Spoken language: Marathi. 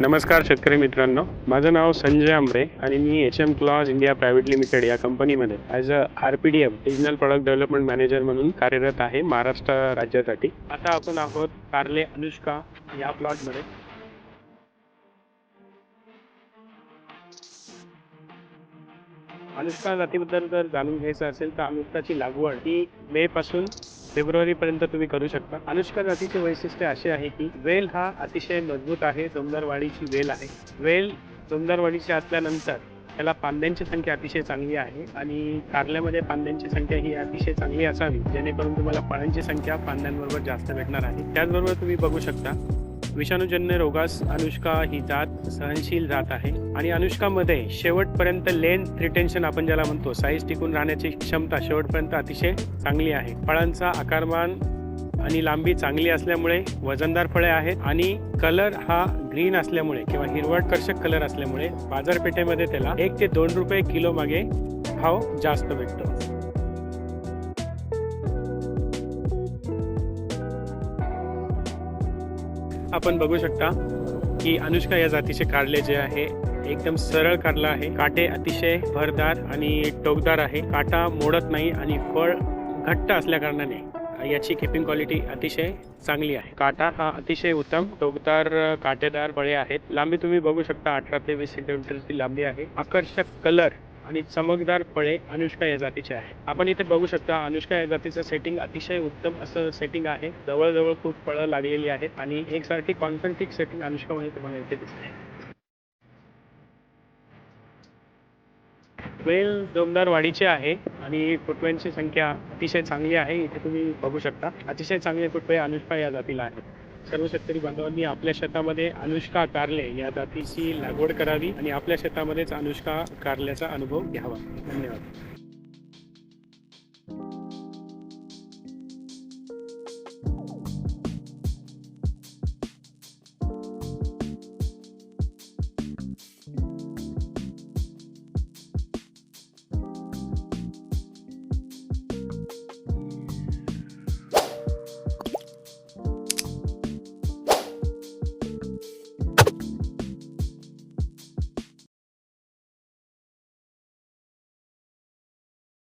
नमस्कार शेतकरी मित्रांनो. माझं नाव संजय आंबरे आणि मी H M clause India private limited या कंपनीमध्ये as a R P D M regional product development manager म्हणून कार्यरत आहे महाराष्ट्र राज्यासाठी. आता आपण आहोत कार्ले अनुष्का या प्लॉटमध्ये अनुष्का जातीबद्दल जर जाणून घ्यायचं असेल तर अनुष्काची लागवड ही मे पासून फेब्रुवारी पर्यंत तुम्ही करू शकता. अनुष्का जातीचे वैशिष्ट्य असे आहे की वेल हा अतिशय मजबूत आहे डोंगरवाडीची वेल आहे. वेल डोंगरवाडीची असल्यानंतर त्याला पांद्यांची संख्या अतिशय चांगली आहे आणि कारल्यामध्ये पांद्यांची संख्या ही अतिशय चांगली असावी जेणेकरून तुम्हाला फळांची संख्या पांद्यांबरोबर जास्त भेटणार आहे. त्याचबरोबर तुम्ही बघू शकता विषाणूजन्य रोगास अनुष्का ही जात सहनशील जात आहे. आणि अनुष्कामध्ये शेवटपर्यंत लेंथ रिटेन्शन आपण ज्याला म्हणतो साईज टिकून राहण्याची क्षमता शेवटपर्यंत अतिशय चांगली आहे. फळांचा आकारमान आणि लांबी चांगली असल्यामुळे वजनदार फळे आहेत आणि कलर हा ग्रीन असल्यामुळे किंवा हिरवटकर्षक कलर असल्यामुळे बाजारपेठेमध्ये त्याला एक ते दोन रुपये किलो मागे भाव जास्त भेटतो. आपण बघू शकता की अनुष्का या जातीचे कारले जे आहे एकदम सरळ कारला आहे. काटे अतिशय भरदार आणि टोकदार आहे. काटा मोडत नाही आणि फळ घट्ट असल्या कारणाने याची किपिंग क्वालिटी अतिशय चांगली आहे. काटा हा अतिशय उत्तम टोकदार काटेदार फळे आहेत. लांबी तुम्ही बघू शकता अठरा ते वीस सेंटीमीटरची लांबी आहे. आकर्षक कलर आणि चमकदार फळे अनुष्का या जातीचे आहे. आपण इथे बघू शकता अनुष्का या जातीचं सेटिंग अतिशय उत्तम असं सेटिंग आहे. जवळजवळ खूप फळं लागलेली आहेत आणि एकसारखी कॉन्सन्ट्रिक सेटिंग अनुष्कामध्ये तुम्हाला इथे दिसते. वेल जोमदार वाढीचे आहे आणि फुटव्यांची संख्या अतिशय चांगली आहे. इथे तुम्ही बघू शकता. अतिशय चांगले फुटवे अनुष्का या जातीला आहेत. सर्व शेतकरी बांधवांनी आपल्या शेतामध्ये अनुष्का कारले या जातीची लागवड करावी आणि आपल्या शेतामध्येच अनुष्का कारल्याचा अनुभव घ्यावा. धन्यवाद.